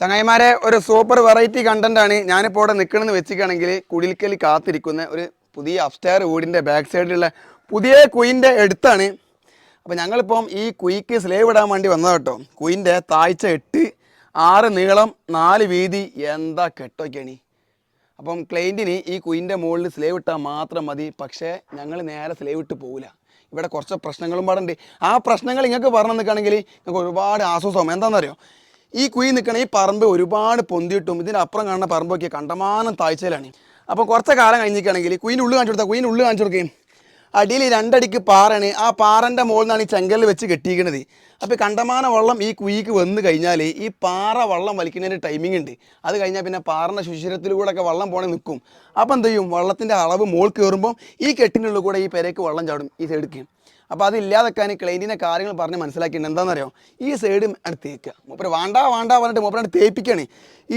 ചങ്ങായിമാരെ ഒരു super variety content ആണ് ഞാനിപ്പോൾ ഇവിടെ നിൽക്കണമെന്ന് വെച്ചിരിക്കുകയാണെങ്കിൽ കുടിൽക്കൽ കാത്തിരിക്കുന്ന ഒരു പുതിയ അപ്സ്റ്റയർ വീടിന്റെ ബാക്ക് സൈഡിലുള്ള പുതിയ കുയിന്റെ അടുത്താണ്. അപ്പോൾ ഞങ്ങളിപ്പം ഈ കുയിക്ക് സ്ലേവ് ഇടാൻ വേണ്ടി വന്നത് കേട്ടോ. കുയിന്റെ താഴ്ച എട്ട് ആറ് നീളം നാല് വീതി എന്താ കെട്ടൊക്കെയാണ് അപ്പം ക്ലൈന്റിന് ഈ കുയിന്റെ മുകളിൽ സ്ലേവ് ഇട്ടാൽ മാത്രം മതി. പക്ഷേ ഞങ്ങൾ നേരെ സ്ലേവ് ഇട്ട് പോകില്ല ഇവിടെ കുറച്ച് പ്രശ്നങ്ങളും പാടുണ്ട്. ആ പ്രശ്നങ്ങൾ നിങ്ങൾക്ക് പറഞ്ഞു നിൽക്കുകയാണെങ്കിൽ നിങ്ങൾക്ക് ഒരുപാട് ആശ്വാസമാകും എന്താണെന്നറിയോ? ഈ കുഴി നിൽക്കണ ഈ പറമ്പ് ഒരുപാട് പൊന്തിയിട്ടും ഇതിന്റെ അപ്പുറം കാണുന്ന പറമ്പൊക്കെ കണ്ടമാനം താഴ്ചയിലാണ്. അപ്പോൾ കുറച്ച് കാലം കഴിഞ്ഞിരിക്കുകയാണെങ്കിൽ കുയിന്റെ ഉള്ളിൽ കാണിച്ചു കൊടുത്താൽ കുയിന്റെ ഉള്ളിൽ കാണിച്ചു കൊടുക്കുകയും അടിയിൽ രണ്ടടിക്ക് പാറയാണ്. ആ പാറന്റെ മുകളിൽ നിന്നാണ് ഈ ചെങ്കലിൽ വെച്ച് കെട്ടിയിരിക്കുന്നത് അപ്പോൾ കണ്ടമാന വള്ളം ഈ കുഴിക്ക് വന്ന് കഴിഞ്ഞാൽ ഈ പാറ വള്ളം വലിക്കുന്നതിന് ടൈമിംഗ് ഉണ്ട്. അത് കഴിഞ്ഞാൽ പിന്നെ പാറിന്റെ ശുചിരത്തിലൂടെ വള്ളം വെള്ളം പോണേ നിൽക്കും അപ്പോൾ എന്ത് ചെയ്യും? വള്ളത്തിന്റെ അളവ് മോൾ കയറുമ്പോൾ ഈ കെട്ടിനുള്ളിൽ കൂടെ ഈ പെരയ്ക്ക് വള്ളം ചാടും ഈ സൈഡിക്ക് അപ്പോൾ അത് ഇല്ലാതെക്കാൻ ക്ലൈന്റിനെ കാര്യങ്ങൾ പറഞ്ഞ് മനസ്സിലാക്കിയിട്ടുണ്ട്. എന്താണെന്നറിയോ? ഈ സൈഡ് തേക്കുക. മൂപ്പര് വേണ്ട വേണ്ട പറഞ്ഞിട്ട് മൂപ്പരാണ്ട് തേപ്പിക്കുകയാണ്.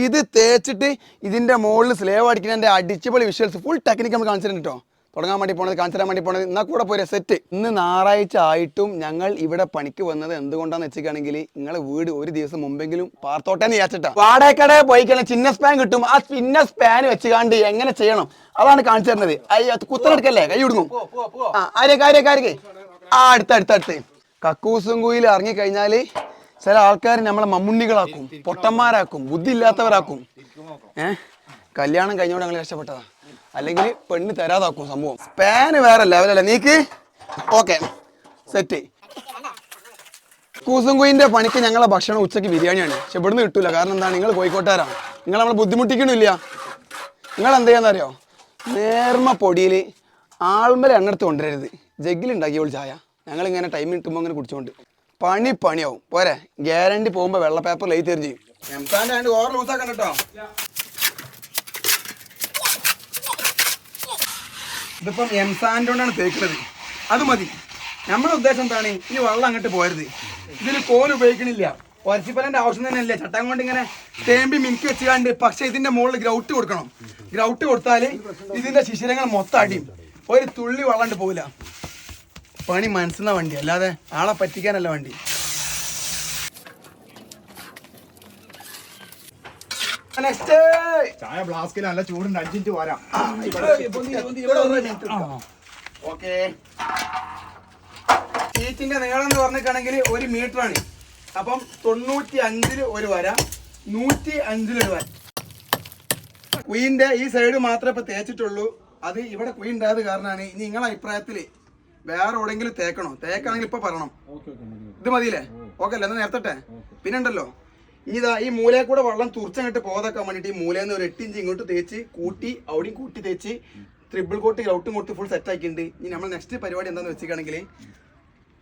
ഇത് തേച്ചിട്ട് ഇതിന്റെ മുകളിൽ സ്ലേവ് അടിക്കുന്നതിന്റെ അടിച്ചുപൊളി വിഷ്വൽസ് ഫുൾ ടെക്നിക്ക് നമ്മൾ കാണിച്ചിട്ടുണ്ട് കേട്ടോ. തുടങ്ങാൻ വേണ്ടി പോണത് കാണിച്ചു തരാൻ വേണ്ടി പോണത്. എന്നാൽ കൂടെ പോരെ സെറ്റ് ഇന്ന് ഞായറാഴ്ച ആയിട്ടും ഞങ്ങൾ ഇവിടെ പണിക്ക് വന്നത് എന്തുകൊണ്ടാന്ന് വെച്ചിട്ടാണെങ്കിൽ നിങ്ങളെ വീട് ഒരു ദിവസം മുമ്പെങ്കിലും പാർത്തോട്ടേന്ന് ചേച്ചിട്ടാ വിചാരിച്ചിട്ടാ. വാടകക്കട പോയിക്കണം ചിന്ന സ്പാൻ കിട്ടും. ആ ചിന്ന സ്പാൻ വെച്ചുകാണ്ട് എങ്ങനെ ചെയ്യണം? അതാണ് കാണിച്ചു തരുന്നത്. അയ്യോ കുത്തനെടുക്കല്ലേ? കൈ കൊടുക്കും ആ ആരേക്ക് ആരേക്ക് ആരേക്ക് ആ അടുത്ത അടുത്ത അടുത്ത്. കക്കൂസും കുയിൽ ഇറങ്ങിക്കഴിഞ്ഞാൽ ചില ആൾക്കാർ നമ്മളെ മമ്മുണ്ണികളാക്കും പൊട്ടന്മാരാക്കും ബുദ്ധി ഇല്ലാത്തവരാക്കും ഏഹ് കല്യാണം കഴിഞ്ഞോണ്ട് ഞങ്ങൾ രക്ഷപ്പെട്ടതാ അല്ലെങ്കിൽ പെണ്ണ് തരാതാക്കും സംഭവം. സ്പാന് വേറെ ലെവലല്ലേ നീക്ക്? ഓക്കെ സെറ്റ് കൂസും കുയിന്റെ പണിക്ക് ഞങ്ങളെ ഭക്ഷണം ഉച്ചയ്ക്ക് ബിരിയാണിയാണ്. പക്ഷെ ഇവിടുന്ന് കിട്ടൂല. കാരണം എന്താണ് നിങ്ങൾ കോഴിക്കോട്ടുകാരാണ് നിങ്ങൾ നമ്മളെ ബുദ്ധിമുട്ടിക്കണില്ല. നിങ്ങൾ എന്ത് ചെയ്യാന്നറിയോ? നേർമ്മ പൊടിയിൽ ആൾമല എണ്ണെടുത്ത് കൊണ്ടുവരരുത്. ജഗ്ഗിലുണ്ടാക്കിയോളൂ ചായ. ഞങ്ങളിങ്ങനെ ടൈം കിട്ടുമ്പോൾ അങ്ങനെ കുടിച്ചോണ്ട്. പണി പണിയാവും. പോരെ. ഗ്യാരണ്ടി പോകുമ്പോൾ വെള്ള പേപ്പർ ലൈറ്റ് തരും ചെയ്യും. ഓവർ ലൂസാക്കാൻ കേട്ടോ ഇതിപ്പം എംസാന്റെ കൊണ്ടാണ് തേക്കുന്നത് അത് മതി. നമ്മുടെ ഉദ്ദേശം എന്താണ്? ഈ വെള്ളം അങ്ങോട്ട് പോരുത്. ഇതിൽ കോൽ ഉപയോഗിക്കണില്ല. ഒരച്ചിപ്പലന്റെ ആവശ്യം തന്നെ അല്ലേ ചട്ടം കൊണ്ട് ഇങ്ങനെ തേമ്പി മിനുക്കി വെച്ചുകാണ്ട് പക്ഷെ ഇതിന്റെ മുകളിൽ ഗ്രൗട്ട് കൊടുക്കണം. ഗ്രൗട്ട് കൊടുത്താൽ ഇതിന്റെ ശിശിരങ്ങൾ മൊത്തം അടിയും. ഒരു തുള്ളി വെള്ളണ്ട് പോവില്ല. പണി മനസ്സിന്ന വണ്ടി അല്ലാതെ ആളെ പറ്റിക്കാനല്ല വണ്ടി. നെക്സ്റ്റ് ചായ ഫ്ലാസ്കിൽ നല്ല ചൂടുണ്ട് അഞ്ചിഞ്ച് വരാം. ഓക്കെ സീറ്റിന്റെ നീളം എന്ന് പറഞ്ഞിട്ടാണെങ്കിൽ ഒരു മീറ്റർ ആണ്. അപ്പം തൊണ്ണൂറ്റി അഞ്ചിൽ ഒരു വര നൂറ്റി അഞ്ചിൽ ഒരു വര. കുയിന്റെ ഈ സൈഡ് മാത്രമേ ഇപ്പൊ തേച്ചിട്ടുള്ളൂ. അത് ഇവിടെ കുയിൻ ഉണ്ടായത് കാരണമാണ്. ഇനി നിങ്ങളെ അഭിപ്രായത്തിൽ വേറെ എവിടെയെങ്കിലും തേക്കണോ? തേക്കാണെങ്കിൽ ഇപ്പൊ പറയണം. ഇത് മതിയില്ലേ? ഓക്കെ അല്ലേ എന്നാ നേരത്തെ പിന്നെ ഉണ്ടല്ലോ ഇതാ ഈ മൂലയിൽ കൂടെ വെള്ളം തുറച്ചങ്ങോട്ട് പോകാതാക്കാൻ വേണ്ടിയിട്ട് ഈ മൂലയിൽ നിന്ന് ഒരു എട്ട് ഇഞ്ച് ഇങ്ങോട്ട് തേച്ച് കൂട്ടി അവിടെയും കൂട്ടി തേച്ച് ട്രിപ്പിൾ കോട്ട് ഔട്ടും കൊടുത്ത് ഫുൾ സെറ്റ് ആക്കിയിട്ടുണ്ട്. ഇനി നമ്മൾ നെക്സ്റ്റ് പരിപാടി എന്താണെന്ന് വെച്ചിട്ടാണെങ്കിൽ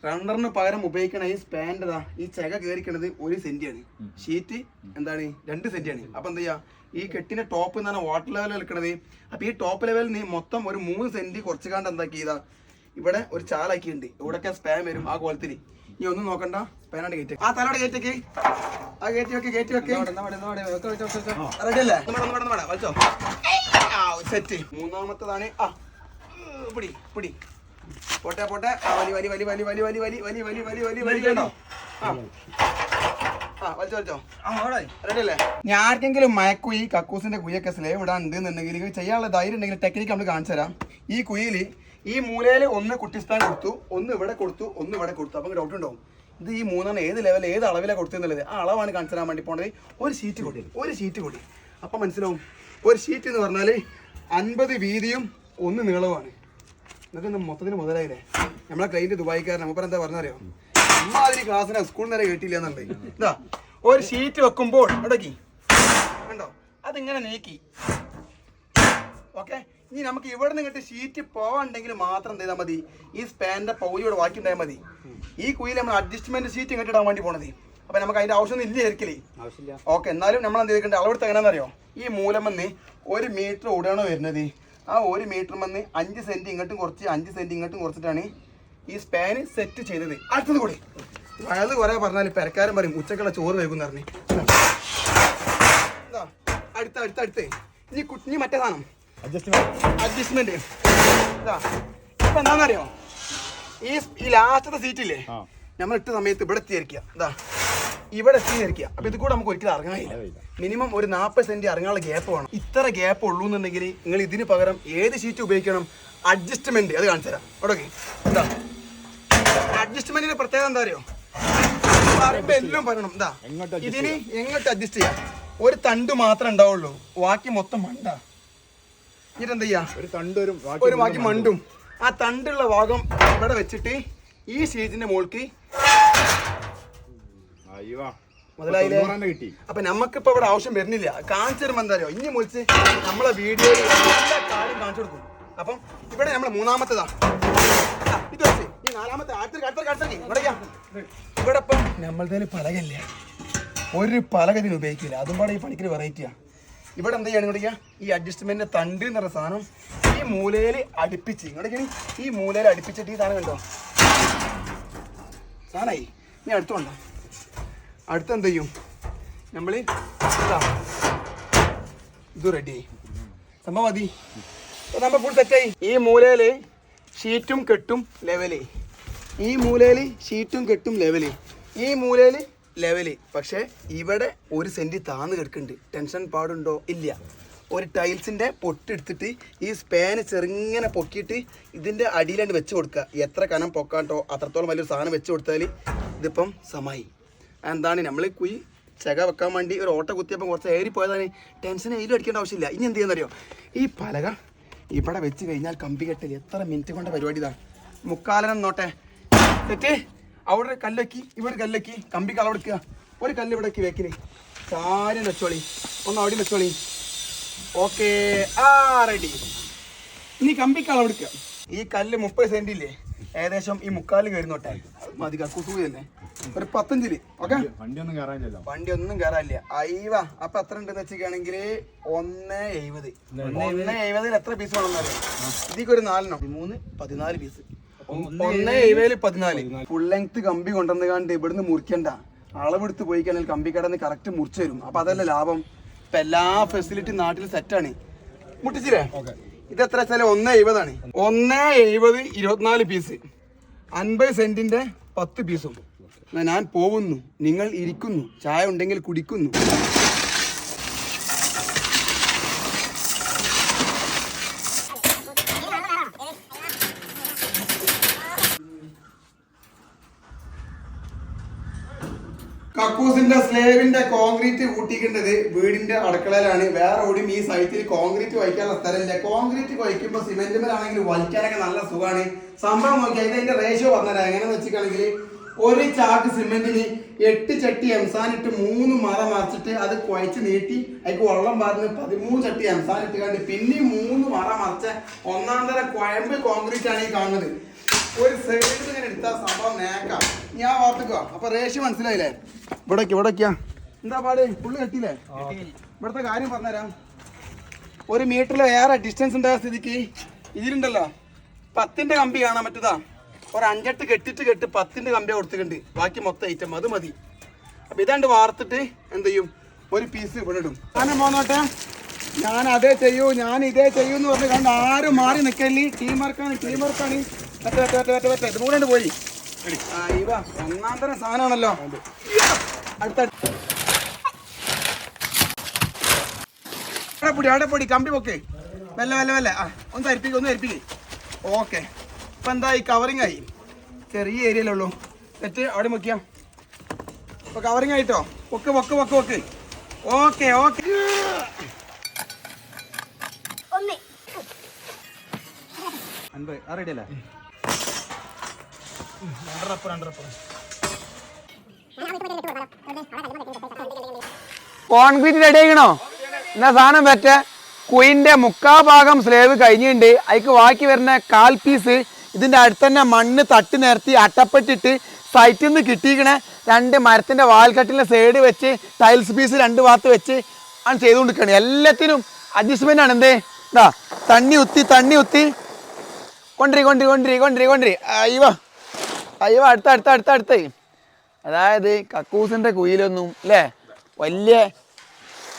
റണ്ണറിന് പകരം ഉപയോഗിക്കണ ഈ സ്പാൻഡതാ ഈ ചെക കയറിക്കണത് ഒരു സെന്റിയാണ് ഷീറ്റ് എന്താണ്? രണ്ട് സെന്റിയാണ് അപ്പൊ എന്താ ചെയ്യാ? ഈ കെട്ടിന്റെ ടോപ്പ് എന്നാണ് വാട്ടർ ലെവൽ നിൽക്കണത്. അപ്പൊ ഈ ടോപ്പ് ലെവലിൽ നീ മൊത്തം ഒരു മൂന്ന് സെന്റ് കുറച്ചുകാണ്ട് എന്താക്കിയതാ ഇവിടെ ഒരു ചാലാക്കിയിട്ടുണ്ട് ഇവിടെയൊക്കെ സ്പാൻ വരും ആ കോലത്തിൽ ഇനി ഒന്നും നോക്കണ്ട സ്പാനാണ് കയറ്റി ആ തലയുടെ കയറ്റേക്ക് ആ കയറ്റി വെക്ക് കയറ്റി വെക്ക് റെഡി അല്ലേ വലിച്ചോ ആ സെറ്റ് മൂന്നാമത്തതാണ് ആ പിടി പിടി പോട്ടെ പോട്ടെ വലി വലി വലി വലി വലി വലി വലി വലി വലി വലി വലി വലി വലി കേട്ടോ ആ ആ വലിച്ചോ വലിച്ചോ റെഡി അല്ലേ ഞാൻ ആർക്കെങ്കിലും ഈ കക്കൂസിന്റെ കുയ്യൊക്കെ സ്ലേവ് ഇടാൻ ഉണ്ടെന്നുണ്ടെങ്കിൽ ചെയ്യാനുള്ള ധൈര്യം ഉണ്ടെങ്കിൽ ടെക്നിക്ക് നമ്മൾ കാണിച്ചു തരാം. ഈ കുയിൽ ഈ മൂലയിൽ ഒന്ന് കുട്ടി കുട്ടിസ്ഥാൻ കൊടുത്തു ഒന്ന് ഇവിടെ കൊടുത്തു ഒന്ന് ഇവിടെ കൊടുത്തു. അപ്പം ഡൗട്ട് ഉണ്ടാവും. ഇത് ഈ മൂന്നെണ്ണം ഏത് ലെവൽ ഏത് അളവിലാണ് കൊടുത്തെന്നുള്ളത് ആ അളവാണ് കാണിച്ചു തരാൻ വേണ്ടി പോണത്. ഒരു ഷീറ്റ് കൂടി ഒരു ഷീറ്റ് കൂടി. അപ്പം മനസ്സിലാവും. ഒരു ഷീറ്റ് എന്ന് പറഞ്ഞാൽ അൻപത് വീതിയും ഒന്ന് നീളവുമാണ്. എന്നിട്ട് മൊത്തത്തിന് മുതലായില്ലേ? നമ്മളെ ക്ലൈന്റ് ദുബായിക്കാരൻ നമുക്ക് എന്താ പറഞ്ഞറിയോ അമ്മാതിരി ക്ലാസ്സിനെ സ്കൂളിൽ നേരെ കേട്ടില്ല എന്നുണ്ടെങ്കിൽ. എന്താ ഒരു ഷീറ്റ് വെക്കുമ്പോൾ ഇടക്കി. കണ്ടോ? അതിങ്ങനെ നീക്കി. ഓക്കെ ഇനി നമുക്ക് ഇവിടെ നിന്ന് കിട്ടിയ ഷീറ്റ് പോവാണ്ടെങ്കിൽ മാത്രം എന്ത് ചെയ്താൽ മതി? ഈ സ്പാന്റെ ഇവിടെ ബാക്കി ഉണ്ടായാൽ മതി. ഈ കുയിൽ നമ്മൾ അഡ്ജസ്റ്റ്മെന്റ് ഷീറ്റ് ഇങ്ങോട്ട് ഇടാൻ വേണ്ടി പോണത്. അപ്പൊ നമുക്ക് അതിന്റെ ആവശ്യമൊന്നും ഇല്ല ശരിക്കലേ ഓക്കെ എന്നാലും നമ്മൾ എന്ത് ചെയ്തിട്ടുണ്ട്? അളവെടുത്ത് എങ്ങനെയാണെന്നറിയോ? ഈ മൂലമെന്ന് ഒരു മീറ്റർ ഓടുകയാണോ വരുന്നത്. ആ ഒരു മീറ്റർ വന്ന് അഞ്ച് സെന്റ് ഇങ്ങോട്ടും കുറച്ച് അഞ്ച് സെന്റ് ഇങ്ങോട്ടും കുറച്ചിട്ടാണ് ഈ സ്പാന് സെറ്റ് ചെയ്തത്. അടുത്തത് കൂടി. അയാൾ കുറെ പറഞ്ഞാൽ പെരക്കാരൻ പറയും ഉച്ചക്കുള്ള ചോറ് വൈകുന്ന പറഞ്ഞു. അടുത്ത അടുത്ത അടുത്ത്. ഇനി കുട്ടി ഇനി മറ്റേ സാധനം. അഡ്ജസ്റ്റ്മെന്റ് ഇപ്പൊ എന്താണെന്നറിയോ? ഈ ഈ ലാസ്റ്റത്തെ സീറ്റില്ലേ നമ്മൾ ഇട്ട സമയത്ത് ഇവിടെ എത്തിയിരിക്കുക. ഇതാ ഇവിടെ എത്തിയിരിക്കുക. അപ്പൊ ഇത് കൂടെ നമുക്ക് ഒരിക്കലും ഇറങ്ങാനില്ല മിനിമം ഒരു നാൽപ്പത് സെന്റ് ഇറങ്ങാനുള്ള ഗ്യാപ്പ് വേണം. ഇത്ര ഗ്യാപ്പ് ഉള്ളൂ എന്നുണ്ടെങ്കിൽ നിങ്ങൾ ഇതിന് പകരം ഏത് ഷീറ്റ് ഉപയോഗിക്കണം? അഡ്ജസ്റ്റ്മെന്റ് അത് കാണിച്ചു തരാം അവിടെ എന്താ അഡ്ജസ്റ്റ്മെന്റിന്റെ പ്രത്യേകത എന്താ അറിയോ? പറയുമ്പോ എല്ലാം പറയണം. എന്താ ഇതിന് എങ്ങോട്ട് അഡ്ജസ്റ്റ് ചെയ്യാം? ഒരു തണ്ട് മാത്രമേ ഉണ്ടാവുള്ളൂ. ബാക്കി മൊത്തം മണ്ട. ഇതെന്താ ചെയ്യാ? ഒരു തണ്ടൊരു ഒരു ബാക്കി മണ്ടും. ആ തണ്ടുള്ള ഭാഗം ഇവിടെ വെച്ചിട്ട് ഈ ഷീറ്റിന്റെ മുകൾക്ക് അപ്പൊ മുതലായില്ലേ? ഇപ്പൊ കിട്ടി. അപ്പൊ നമുക്കിപ്പോ ഇവിടെ ആവശ്യം വരുന്നില്ല. കാണിച്ചു തരുമ്പോ എന്താ അറിയോ? ഇനി മുളിച്ച് നമ്മളെ വീഡിയോയിൽ എല്ലാ കാര്യം കാണിച്ചു കൊടുക്കും. അപ്പം ഇവിടെ നമ്മളെ മൂന്നാമത്തേതാ. ഇത് വെച്ച്. ഇവിടെ ഇപ്പം ഒരു പലക ഇതിന് ഉപയോഗിക്കില്ല. അതും പാടെ ഈ പണിക്കൊരു വെറൈറ്റിയാ ഇവിടെ എന്താ ചെയ്യണം ഇങ്ങോട്ടേക്കാ ഈ അഡ്ജസ്റ്റ്മെന്റ് തണ്ട് എന്ന് പറഞ്ഞ സാധനം ഈ മൂലയിൽ അടുപ്പിച്ച് ഇങ്ങോട്ടേക്കാണ് ഈ മൂലയിൽ അടുപ്പിച്ചിട്ട് ഈ സാധനം കണ്ടോ? സാധനമായി. ഇനി അടുത്തുണ്ടോ അടുത്ത് എന്ത് ചെയ്യും? നമ്മൾ ഇത് റെഡി സംഭവം മതി. നമ്മൾ ഫുൾ സെറ്റായി ഈ മൂലയിൽ ഷീറ്റും കെട്ടും ലെവൽ ഈ മൂലയിൽ ഷീറ്റും കെട്ടും ലെവൽ ഈ മൂലയിൽ ലെവൽ പക്ഷേ ഇവിടെ ഒരു സെന്റ് താന്ന് കിടക്കുന്നുണ്ട്. ടെൻഷൻ പാടുണ്ടോ? ഇല്ല. ഒരു ടൈൽസിന്റെ പൊട്ടെടുത്തിട്ട് ഈ സ്പാന് ചെറുങ്ങനെ പൊക്കിയിട്ട് ഇതിന്റെ അടിയിലാണ്ട് വെച്ച് കൊടുക്കുക. എത്ര കനം പൊക്കാട്ടോ അത്രത്തോളം വലിയൊരു സാധനം വെച്ച് കൊടുത്താൽ ഇതിപ്പം സമായി. എന്താണ്? നമ്മൾ കുയി ചക വെക്കാൻ വേണ്ടി ഒരു ഓട്ട കുത്തിയപ്പോൾ കുറച്ച് ഏറി പോയതാണ്. ടെൻഷൻ ഏരി അടിക്കേണ്ട ആവശ്യമില്ല. ഇനി എന്ത് ചെയ്യുന്നറിയോ? ഈ പലക ഇവിടെ വെച്ച് കഴിഞ്ഞാൽ കമ്പി കെട്ടൽ എത്ര മിനിറ്റ് കൊണ്ട പരിപാടി ഇതാണ് മുക്കാലനം നോട്ടെ. തെറ്റ് അവിടെ കല്ലക്കി ഇവിടെ കല്ലക്കി കല്ലക്കി കമ്പിക്ക് എടുക്കുക. ഒരു കല്ല് ഇവിടെ വെക്കിന്. കാര്യം വെച്ചോളി ഒന്ന് അവിടെ വെച്ചോളി ഓക്കെ ആ റെഡി ഇനി കമ്പിക്ക് അളവെടുക്കുക ഈ കല്ല് മുപ്പത് സെന്റ് ഇല്ലേ? ഏകദേശം ഈ മുക്കാൽ കയറുന്നോട്ടെ മതി കുസൂരി തന്നെ. ഒരു പത്തഞ്ചിൽ ഓക്കെ? വണ്ടി ഒന്നും കയറാനില്ല വണ്ടി ഒന്നും കയറാനില്ല. അയ്യവ അപ്പൊ എത്ര ഉണ്ടെന്ന് വെച്ചിരിക്കുകയാണെങ്കിൽ ഒന്ന് എഴുപത്. ഒന്ന് എഴുപതിൽ എത്ര പീസ് വേണമെന്നറിയാം ഇതിക്കൊരു നാലെണ്ണം. മൂന്ന് പതിനാല് പീസ് ഒന്ന് എഴുപതിൽ പതിനാല്. ഫുൾ ലെങ്ത് കമ്പി കൊണ്ടുവന്ന് കണ്ട് ഇവിടുന്ന് മുറിക്കണ്ട. അളവെടുത്ത് പോയി കഴിഞ്ഞാൽ കമ്പി കടന്ന് കറക്റ്റ് മുറിച്ചു തരും. അപ്പൊ അതല്ല ലാഭം? ഇപ്പൊ എല്ലാ ഫെസിലിറ്റി നാട്ടിൽ സെറ്റാണ് മുട്ടിച്ചില്ലേ? ഇത് എത്ര വെച്ചാൽ ഒന്ന് എഴുപതാണ്. ഒന്ന് എഴുപത് ഇരുപത്തിനാല് പീസ് അൻപത് സെന്റിന്റെ പത്ത് പീസും ഞാൻ പോകുന്നു. നിങ്ങൾ ഇരിക്കുന്നു. ചായ ഉണ്ടെങ്കിൽ കുടിക്കുന്നു. കക്കൂസിന്റെ സ്ലേവിന്റെ കോൺക്രീറ്റ് കൂട്ടിക്കേണ്ടത് വീടിന്റെ അടുക്കളയിലാണ്. വേറെ ഓടിയും ഈ സൈറ്റിൽ കോൺക്രീറ്റ് വഹിക്കാനുള്ള സ്ഥലമില്ല. കോൺക്രീറ്റ് വഹിക്കുമ്പോൾ സിമെന്റിമേലാണെങ്കിൽ വലിക്കാനൊക്കെ നല്ല സുഖമാണ്. സംഭവം നോക്കിയാൽ ഇതിന്റെ റേഷ്യോ പറഞ്ഞുതരാം. എങ്ങനെയെന്ന് വെച്ചിട്ടാണെങ്കിൽ ഒരു ചാക്ക് സിമെന്റിന് എട്ട് ചട്ടി എംസാൻ ഇട്ട് മൂന്ന് മറ മറിച്ചിട്ട് അത് കുഴച്ച് നീട്ടി അതിക്ക് വെള്ളം പാർന്ന് പതിമൂന്ന് ചട്ടി എംസാൻ ഇട്ട് കണ്ട് പിന്നെയും മൂന്ന് മറ മറിച്ച ഒന്നാം തരം കുഴമ്പ് കോൺക്രീറ്റ് ആണ് ഈ കാണുന്നത്. ഒരു സൈഡിൽ ഇങ്ങനെ എടുത്താൽ സംഭവം നേക്കാം ഞാൻ വാർത്തക്കോ അപ്പൊ റേഷ്യ മനസ്സിലായില്ലേ? ഇവിടേക്ക് ഇവിടേക്കാ എന്താ പാട്? പുള്ളി കെട്ടിയില്ലേ? ഇവിടുത്തെ കാര്യം പറഞ്ഞുതരാം. ഒരു മീറ്ററിൽ ഏറെ ഡിസ്റ്റൻസ് ഉണ്ടായ സ്ഥിതിക്ക് ഇതിലുണ്ടല്ലോ. പത്തിന്റെ കമ്പി കാണാൻ പറ്റുതാ ഒരു അഞ്ചെട്ട് കെട്ടിട്ട് കെട്ട് പത്തിന്റെ കമ്പി കൊടുത്തിട്ടുണ്ട്. ബാക്കി മൊത്തം ഐറ്റം അത് മതി. അപ്പൊ ഇതാണ്ട് വാർത്തിട്ട് എന്ത് ചെയ്യും? ഒരു പീസ് ഇവിടെ ഇടും. അങ്ങനെ പോന്നോട്ടെ. ഞാൻ അതേ ചെയ്യൂ ഞാൻ ഇതേ ചെയ്യൂ എന്ന് പറഞ്ഞ് കണ്ട് ആരും മാറി നിൽക്കല്ലേ ടീം വർക്കാണ് ടീം വർക്കാണ് മറ്റേ മറ്റേ മറ്റേ മറ്റേ മറ്റേ ഇതും പോയി. ആ ഇവ ഒന്നാം തരം സാധനമാണല്ലോ അടുത്ത അടപ്പൊടി പൊടി അവിടെ പൊടി കമ്പി പൊക്കെ. മെല്ലെ മെല്ലെ മെല്ലെ. ആ ഒന്ന് ധരിപ്പിക്കുക ഒന്ന് ധരിപ്പിക്കേ ഓക്കെ. ഇപ്പം എന്താ ഈ കവറിങ് ആയി? ചെറിയ ഏരിയയിലുള്ളൂ തെറ്റ് അവിടെ മുക്കിയാ ഇപ്പൊ കവറിങ് ആയിട്ടോ? പൊക്ക് പൊക്ക് പൊക്ക് പൊക്ക്. Okay okay. അൻപത് ആ റെഡി അല്ലേ? കോൺക്രീറ്റ് റെഡി ആയിക്കണോ? എന്നാ സാധനം പറ്റ. കുയിന്റെ മുക്കാ ഭാഗം സ്ലേവ് കഴിഞ്ഞിട്ടുണ്ട്. അതിക്ക് ബാക്കി വരുന്ന കാൽ പീസ് ഇതിന്റെ അടുത്ത് തന്നെ മണ്ണ് തട്ടി നിരത്തി അട്ടപ്പെട്ടിട്ട് സൈറ്റിൽ നിന്ന് കിട്ടിയിരിക്കണ. രണ്ട് മരത്തിന്റെ വാൽക്കട്ടിലെ സൈഡ് വെച്ച് ടൈൽസ് പീസ് രണ്ട് ഭാഗത്ത് വെച്ച് ആണ് ചെയ്തുകൊണ്ടിരിക്കുകയാണ് എല്ലാത്തിനും അഡ്ജസ്റ്റ്മെന്റ് ആണ്. എന്തേ? ഇതാ തണ്ണി ഉത്തി തണ്ണി ഉത്തി. കൊണ്ടിരി കൊണ്ടിരി കൊണ്ടിരി കൊണ്ടിരി കൊണ്ടിരി അയ്യോ അയ്യോ അടുത്ത അടുത്ത അടുത്ത അടുത്ത്. അതായത് കക്കൂസിന്റെ കുയിലൊന്നും അല്ലേ വലിയ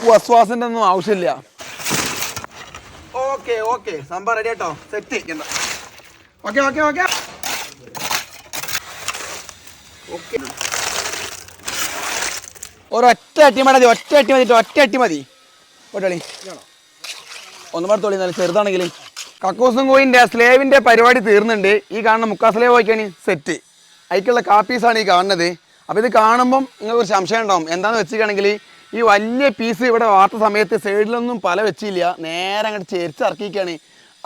വസ്വാസിന്റെ ഒന്നും ആവശ്യമില്ല. Okay okay. സംഭവം റെഡി ആട്ടോ. Set okay okay okay. Okay. ഒരൊറ്റ അട്ടി മതി ഒറ്റ അട്ടി മതി ഒറ്റ അട്ടി മതി. ഒന്നും പാട് തൊളി നല്ല ചെറുതാണെങ്കിൽ കക്കൂസും കോയിന്റെ സ്ലേവിന്റെ പരിപാടി തീർന്നുണ്ട്. ഈ കാണുന്ന മുക്കാ സ്ലേവ് നോക്കിയാണ് സെറ്റ് അതിക്കുള്ള കാപ്പീസാണ് ഈ കാണുന്നത്. അപ്പോൾ ഇത് കാണുമ്പം നിങ്ങൾ ഒരു സംശയം ഉണ്ടാവും. എന്താണെന്ന് വെച്ചിട്ടാണെങ്കിൽ ഈ വലിയ പീസ് ഇവിടെ വാർത്ത സമയത്ത് സൈഡിലൊന്നും പല വെച്ചില്ല. നേരെ അങ്ങോട്ട് ചേരിച്ചിറക്കിയിരിക്കുകയാണ്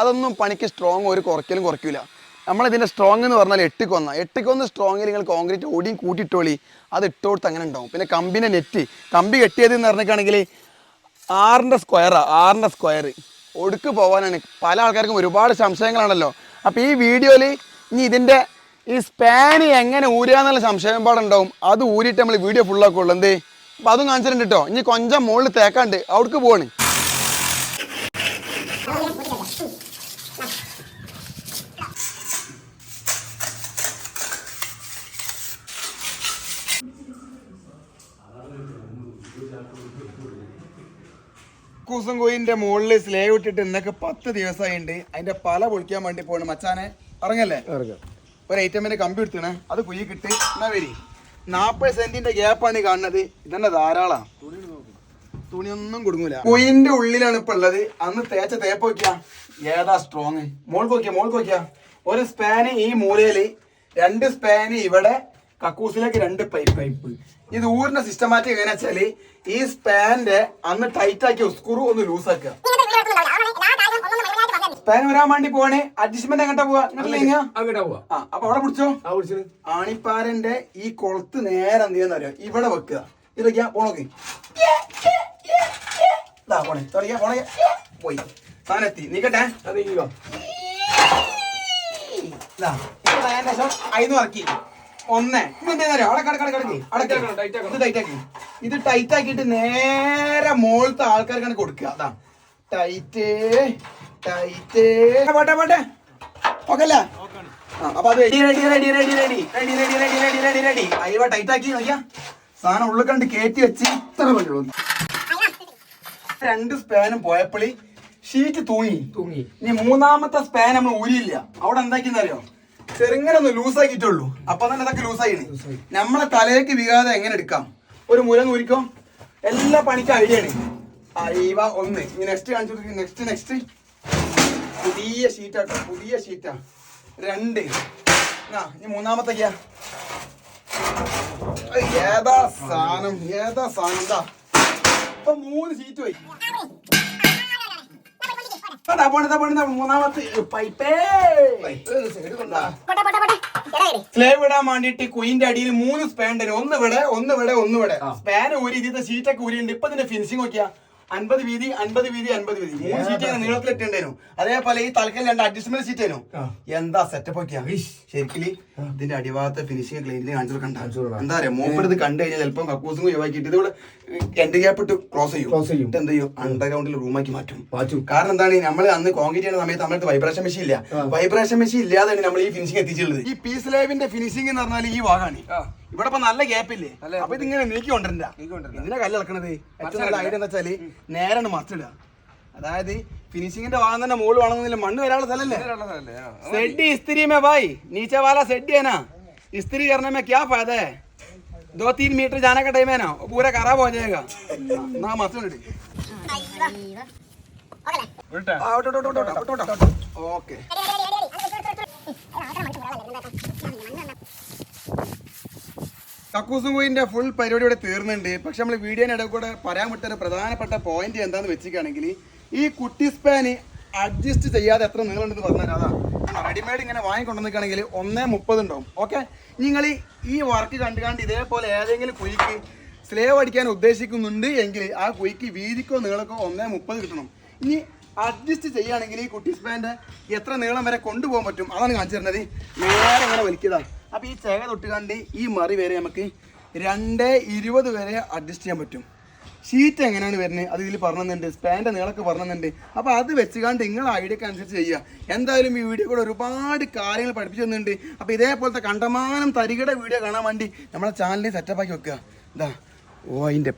അതൊന്നും പണിക്ക് സ്ട്രോങ് ഒരു കുറയ്ക്കലും കുറയ്ക്കില്ല നമ്മളിതിന്റെ സ്ട്രോങ് എന്ന് പറഞ്ഞാൽ എട്ടിക്കൊന്ന. എട്ടിക്കൊന്ന് സ്ട്രോങ്ങിൽ നിങ്ങൾ കോൺക്രീറ്റ് ഓടിയും കൂട്ടിയിട്ടോളി അത് ഇട്ട് കൊടുത്ത് അങ്ങനെ ഉണ്ടാവും. പിന്നെ കമ്പിന്റെ നെറ്റ് കമ്പി കെട്ടിയത് എന്ന് പറഞ്ഞിട്ടാണെങ്കിൽ ആറിന്റെ സ്ക്വയറാണ് ആറിന്റെ സ്ക്വയർ ഒടുക്ക് പോകാനാണ് പല ആൾക്കാർക്കും ഒരുപാട് സംശയങ്ങളാണല്ലോ. അപ്പോൾ ഈ വീഡിയോയിൽ ഇനി ഇതിന്റെ ഈ സ്പാന് എങ്ങനെ ഊരുക എന്നുള്ള സംശയം പാടുണ്ടാവും. അത് ഊരിയിട്ട് നമ്മൾ വീഡിയോ ഫുള്ളാക്കുള്ളൂ എന്തേ? അപ്പൊ അതും കാണിച്ചിട്ടുണ്ട് കേട്ടോ ഇനി കൊഞ്ചം മുകളിൽ തേക്കാണ്ട് അവിടേക്ക് പോവാണ്. കുസും കോയിന്റെ മുകളിൽ സ്ലേ ഇട്ടിട്ട് ഇന്നൊക്കെ പത്ത് ദിവസമായിട്ടുണ്ട് അതിന്റെ പല പൊളിക്കാൻ വേണ്ടി പോണ് മച്ചാനെ ഇറങ്ങല്ലേ? ഒരു ഐറ്റമിന്റെ കമ്പി എടുത്തണേ അത് കുഴി കിട്ടി എന്നാ വരി? നാപ്പത് സെന്റിന്റെ ഗ്യാപ്പാണ് കാണുന്നത്. ഇതന്നെ ധാരാളം. തുണിയൊന്നും കൊടുങ്ങൂല. കുയിന്റെ ഉള്ളിലാണ് ഇപ്പൊ ഉള്ളത്. അന്ന് തേച്ച തേപ്പ് നോക്കിയാ. ഏതാ സ്ട്രോങ് മോൾക്ക് നോക്കിയാ മോൾക്ക് നോക്കിയാ. ഒരു സ്പാന് ഈ മൂലയിൽ രണ്ട് സ്പാന് ഇവിടെ കക്കൂസിലേക്ക് രണ്ട് പൈപ്പ് പൈപ്പ് ഇത് ഊരിന്റെ സിസ്റ്റമാറ്റിക് എങ്ങനെ വെച്ചാൽ ഈ സ്പാന്റെ അന്ന് ടൈറ്റ് ആക്കിയ സ്ക്രൂ ഒന്ന് ലൂസ് ആക്കുക വരാൻ വേണ്ടി പോവാണ്. അഡ്ജസ്റ്റ്മെന്റ് എങ്ങോട്ടാ പോവാ? ഇങ്ങോട്ട് നീങ്ങാ? അങ്ങോട്ടാ പോവാ. ആ അപ്പൊ അവിടെ പിടിച്ചോ ആ ആണിപ്പാരന്റെ ഈ കൊളത്ത് നേരെ എന്ത് ചെയ്യാന്ന് അറിയാം? ഇവിടെ വെക്കുക. ഇതൊക്കെയാ പോണോക്ക് ഇതാ പോണേ തുടങ്ങിയ പോണേ പോയി. സാധനെത്തി നീക്കട്ടെ. ഇങ്ങോ ഇതാ ഇപ്പൊ അയിന്ന് ഇറക്കി. ഒന്ന്. ഇതെന്താ അവിടെ കടക്കി. ഇത് ടൈറ്റ് ആക്കി. ഇത് ടൈറ്റ് ആക്കിയിട്ട് നേരെ മോളത്തെ ആൾക്കാർക്കാണ് കൊടുക്കുക. അതാ ടൈറ്റ് ടൈറ്റ് പോട്ടെ പോട്ടെ. ഓക്കെ അല്ലേ അപ്പൊ അത് ready ready ready ready ready ready ready ready ready ready ready അയ്യോ ടൈറ്റ് ആക്കി നോക്കിയാ. സാധനം ഉള്ളിൽ കണ്ട് കയറ്റി വെച്ച് ഇത്ര പറ്റുള്ളൂ. രണ്ട് സ്പാനും പോയപ്പോളി ഷീറ്റ് തൂങ്ങി. തൂങ്ങി. ഇനി മൂന്നാമത്തെ സ്പാൻ നമ്മൾ ഊരിയില്ല. അവിടെ എന്താക്കിന്നറിയോ ചെറുങ്ങനെ ഒന്ന് ലൂസാക്കിയിട്ടുള്ളൂ അപ്പൊ തന്നെ അതൊക്കെ ലൂസായിന് നമ്മളെ തലയ്ക്ക് വികാതെ എങ്ങനെ എടുക്കാം? ഒരു മുല നൂരിക്കോ എല്ലാ പണിക്കും ഐഡിയാണ് അയവ ഒന്ന്. ഇനി നെക്സ്റ്റ് കാണിച്ചു നെക്സ്റ്റ് നെക്സ്റ്റ് പുതിയ ഷീറ്റാട്ടോ പുതിയ ഷീറ്റാ രണ്ട്. ആ ഇനി മൂന്നാമത്തേക്കാ ഏയ്, ഏതാ സാധനം ഏതാ സാധനം? എന്താ ഇപ്പൊ മൂന്ന് ഷീറ്റ് പോയി. മൂന്നാമത്തെ പൈപ്പേ സ്ലേവ് ഇടാൻ വേണ്ടിട്ട് കുയിന്റെ അടിയിൽ മൂന്ന് സ്പാൻ ഉണ്ട്. ഒന്ന് ഇവിടെ ഒന്ന് ഇവിടെ ഒന്ന് ഇവിടെ സ്പാൻ ഒരു ഇതിന്റെ സീറ്റൊക്കെ ഊരിയുണ്ട് ഇപ്പൊ ഇതിന്റെ ഫിനിഷിംഗ് നോക്കിയാ. അൻപത് വീതി അൻപത് വീതി അൻപത് വീതി. മൂന്ന് സീറ്റ് നീളത്തിൽ നീളത്തിലിട്ടുണ്ടായിരുന്നു അതേപോലെ ഈ തലക്കൽ രണ്ട് അഡ്ജസ്റ്റ്മെന്റ് സീറ്റ് ആയിരുന്നു. എന്താ സെറ്റപ്പ് ഒക്കെയാ ശരിക്കും ഇതിന്റെ അടിഭാഗത്തെ ഫിനിഷിംഗ് ക്ലീനിങ് കാണിച്ചു കണ്ട എന്താ പറയാ മോപ്പർ ഇത് കണ്ടു കഴിഞ്ഞാൽ ചിലപ്പോൾ കക്കൂസും ഒഴിവാക്കിയിട്ട് ഇതോടെ എൻഡ് ഗ്യാപ്പ് ഇട്ട് ക്ലോസ് ചെയ്യും. ക്രോസ് ചെയ്യും. എന്നിട്ട് എന്ത് ചെയ്യും? അണ്ടർഗ്രൗണ്ടിൽ റൂമാക്കി മാറ്റും. മാറ്റും. കാരണം എന്താണ്? നമ്മൾ അന്ന് കോൺക്രീറ്റ് ചെയ്യുന്ന സമയത്ത് നമ്മുടെ വൈബ്രേഷൻ മെഷീൻ ഇല്ല. വൈബ്രേഷൻ മെഷീൻ ഇല്ലാതെയാണ് നമ്മൾ ഈ ഫിനിഷിംഗ് എത്തിച്ചുള്ളത് ഈ പീസ് ലൈവിന്റെ ഫിനിഷിംഗ് എന്ന് പറഞ്ഞാൽ ഈ ഭാഗമാണ്. ഇവിടെ ഇപ്പൊ നല്ല ഗ്യാപ്പ് ഇല്ലേ അപ്പൊ ഇതിങ്ങനെ നീക്കി കൊണ്ടുവരണ്ട എന്തിനാ കല്ല് ഇളക്കണത് ഏറ്റവും നല്ല ഐഡിയ എന്താ വെച്ചാല് നേരാണ് മറിച്ചിടുക അതായത് ഫിനിഷിംഗിന്റെ ഭാഗം തന്നെ മുകളിൽ വേണമെന്നില്ല മണ്ണ് വരാനുള്ള സ്ഥലല്ലേ सेड्डी स्त्री में भाई नीचे वाला सेड्डी है ना स्त्री करने में क्या फायदा है दो तीन मीटर जाने का टाइम है ना वो पूरा खराब हो जाएगा ना मत ഓക്കെ കക്കൂസും കോയിന്റെ ഫുൾ പരിപാടി ഇവിടെ തീർന്നുണ്ട്. പക്ഷെ നമ്മൾ വീഡിയോയുടെ കൂടെ പറയാൻ വിട്ടൊരു പ്രധാനപ്പെട്ട പോയിന്റ് എന്താണെന്ന് വെച്ചിട്ടാണെങ്കിൽ ഈ കുട്ടി സ്പാന് അഡ്ജസ്റ്റ് ചെയ്യാതെ എത്ര നീളമുണ്ടെന്ന് പറഞ്ഞാൽ അതാ. റെഡിമെയ്ഡ് ഇങ്ങനെ വാങ്ങിക്കൊണ്ടുവന്നിക്കുകയാണെങ്കിൽ ഒന്നേ മുപ്പത് ഉണ്ടാവും. ഓക്കെ നിങ്ങൾ ഈ വർക്ക് കണ്ടു കണ്ട് ഇതേപോലെ ഏതെങ്കിലും കുയിക്ക് സ്ലേവ് അടിക്കാൻ ഉദ്ദേശിക്കുന്നുണ്ട് എങ്കിൽ ആ കുയിക്ക് വീതിക്കോ നീളക്കോ ഒന്നേ മുപ്പത് കിട്ടണം. ഇനി അഡ്ജസ്റ്റ് ചെയ്യുകയാണെങ്കിൽ ഈ കുട്ടി സ്പാന്റെ എത്ര നീളം വരെ കൊണ്ടുപോകാൻ പറ്റും? അതാണ് കാണിച്ചു തരുന്നത്. നേരെ ഇങ്ങനെ വലിക്കതാ അപ്പോൾ ഈ ചേക തൊട്ടുകാണ്ട് ഈ മറി വരെ നമുക്ക് രണ്ട് ഇരുപത് വരെ അഡ്ജസ്റ്റ് ചെയ്യാൻ പറ്റും. ഷീറ്റ് എങ്ങനെയാണ് വരുന്നത്? അത് ഇതിൽ പറഞ്ഞുണ്ട് സ്പാന്റെ നീളൊക്കെ പറഞ്ഞുണ്ട് അപ്പോൾ അത് വെച്ചുകാണ്ട് നിങ്ങളുടെ ഐഡിയക്ക് അനുസരിച്ച് ചെയ്യുക. എന്തായാലും ഈ വീഡിയോ കൂടെ ഒരുപാട് കാര്യങ്ങൾ പഠിപ്പിച്ചു തന്നിട്ടുണ്ട്. അപ്പോൾ ഇതേപോലത്തെ കണ്ടമാനം തരികയുടെ വീഡിയോ കാണാൻ വേണ്ടി നമ്മളെ ചാനലിൽ സെറ്റപ്പ് ആക്കി വെക്കുക. ഇതാ ഓ അതിന്റെ